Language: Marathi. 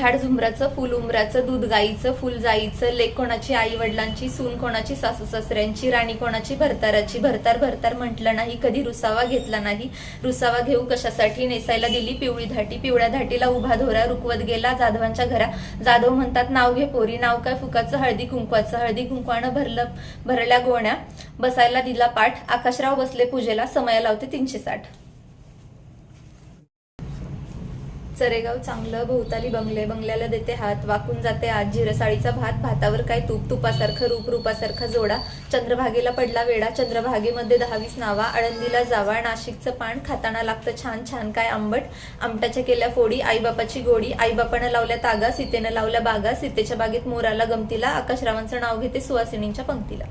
झाड झुंबराचं फुल उमराचं दूध गाईचं फुल जाईचं लेक कोणाची आई वडिलांची सून कोणाची सासू सासऱ्यांची राणी कोणाची भरताराची भरतार भरतार म्हटलं नाही कधी रुसावा घेतला नाही. रुसावा घेऊ कशासाठी नेसायला दिली? पिवळी धाटी पिवळ्या धाटीला उभा धोरा रुकवत गेला जाधवांच्या घरा. जाधव म्हणतात नाव घे पोरी नाव काय फुकाचं? हळदी कुंकवाचं. हळदी कुंकवानं भरलं भरल्या गोण्या. बसायला दिला पाठ. आकाशराव बसले पूजेला. समय लावते तीनशे साठ. चरेगाव चांगलं भोवताली बंगले बंगल्याला देते हात वाकून जाते आज जिरसाळीचा भात भातावर काय तूप तुपासारखं रूप रूपासारखा जोडा. चंद्रभागेला पडला वेडा चंद्रभागेमध्ये दहावीस नावा आळंदीला जावा नाशिकचं पान खाताना लागतं छान छान काय आंबट. आमटाच्या केल्या फोडी आईबापाची गोडी आईबापानं लावल्या तागा सीतेनं लावल्या बागा सीतेच्या बागेत मोराला गमतीला आकाशरावांचं नाव घेते सुवासिनींच्या पंक्तीला.